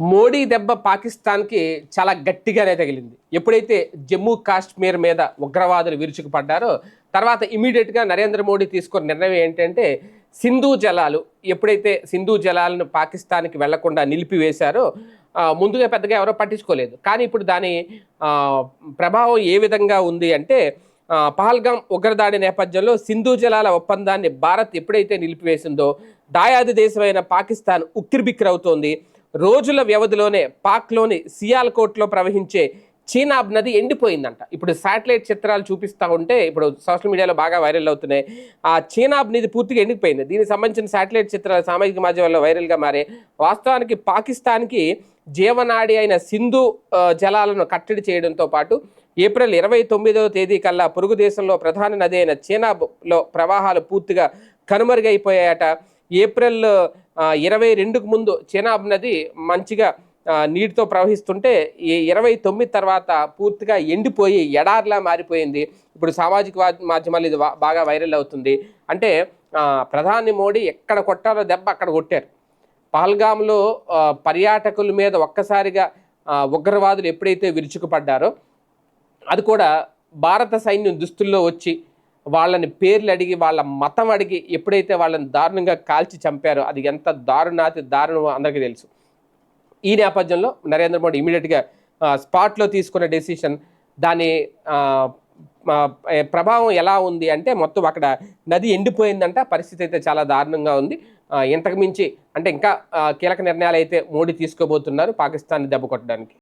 మోడీ దెబ్బ పాకిస్తాన్కి చాలా గట్టిగానే తగిలింది. ఎప్పుడైతే జమ్మూ కాశ్మీర్ మీద ఉగ్రవాదులు విరుచుకుపడ్డారో తర్వాత ఇమీడియట్గా నరేంద్ర మోడీ తీసుకున్న నిర్ణయం ఏంటంటే సింధు జలాలు ఎప్పుడైతే సింధు జలాలను పాకిస్తాన్కి వెళ్ళకుండా నిలిపివేశారో ముందుగా పెద్దగా ఎవరో పట్టించుకోలేదు. కానీ ఇప్పుడు దాని ప్రభావం ఏ విధంగా ఉంది అంటే పహల్గాం ఉగ్రదాడి నేపథ్యంలో సింధు జలాల ఒప్పందాన్ని భారత్ ఎప్పుడైతే నిలిపివేసిందో దాయాది దేశమైన పాకిస్తాన్ ఉక్కిరిబిక్కిరవుతోంది రోజుల వ్యవధిలోనే పాక్లోని సియాల్కోట్లో ప్రవహించే చీనాబ్ నది ఎండిపోయిందంట. ఇప్పుడు శాటిలైట్ చిత్రాలు చూపిస్తూ ఉంటే ఇప్పుడు సోషల్ మీడియాలో బాగా వైరల్ అవుతున్నాయి. ఆ చీనాబ్ నది పూర్తిగా ఎండిపోయింది. దీనికి సంబంధించిన శాటిలైట్ చిత్రాలు సామాజిక మాధ్యమాల్లో వైరల్గా మారే వాస్తవానికి పాకిస్తాన్కి జీవనాడి అయిన సింధు జలాలను కట్టడి చేయడంతో పాటు ఏప్రిల్ ఇరవై తొమ్మిదవ తేదీ కల్లా పొరుగు దేశంలో ప్రధాన నది అయిన చీనాబ్లో ప్రవాహాలు పూర్తిగా కనుమరుగైపోయాయట. ఏప్రిల్ ఇరవై రెండుకు ముందు చెనాబ్ నది మంచిగా నీటితో ప్రవహిస్తుంటే ఈ ఇరవై తొమ్మిది తర్వాత పూర్తిగా ఎండిపోయి ఎడార్లా మారిపోయింది. ఇప్పుడు సామాజిక మాధ్యమాలు ఇది బాగా వైరల్ అవుతుంది. అంటే ప్రధాని మోడీ ఎక్కడ కొట్టాలో దెబ్బ అక్కడ కొట్టారు. పహల్గామ్లో పర్యాటకుల మీద ఒక్కసారిగా ఉగ్రవాదులు ఎప్పుడైతే విరుచుకుపడ్డారో అది కూడా భారత సైన్యం దుస్తుల్లో వచ్చి వాళ్ళని పేర్లు అడిగి వాళ్ళ మతం అడిగి ఎప్పుడైతే వాళ్ళని దారుణంగా కాల్చి చంపారో అది ఎంత దారుణాతి దారుణమో అందరికీ తెలుసు. ఈ నేపథ్యంలో నరేంద్ర మోడీ ఇమీడియట్గా స్పాట్లో తీసుకున్న డెసిషన్ దాని ప్రభావం ఎలా ఉంది అంటే మొత్తం అక్కడ నది ఎండిపోయిందంట పరిస్థితి అయితే చాలా దారుణంగా ఉంది. ఇంతకుమించి ఇంతకు మించి అంటే ఇంకా కీలక నిర్ణయాలు అయితే మోడీ తీసుకోబోతున్నారు పాకిస్తాన్ దెబ్బ కొట్టడానికి.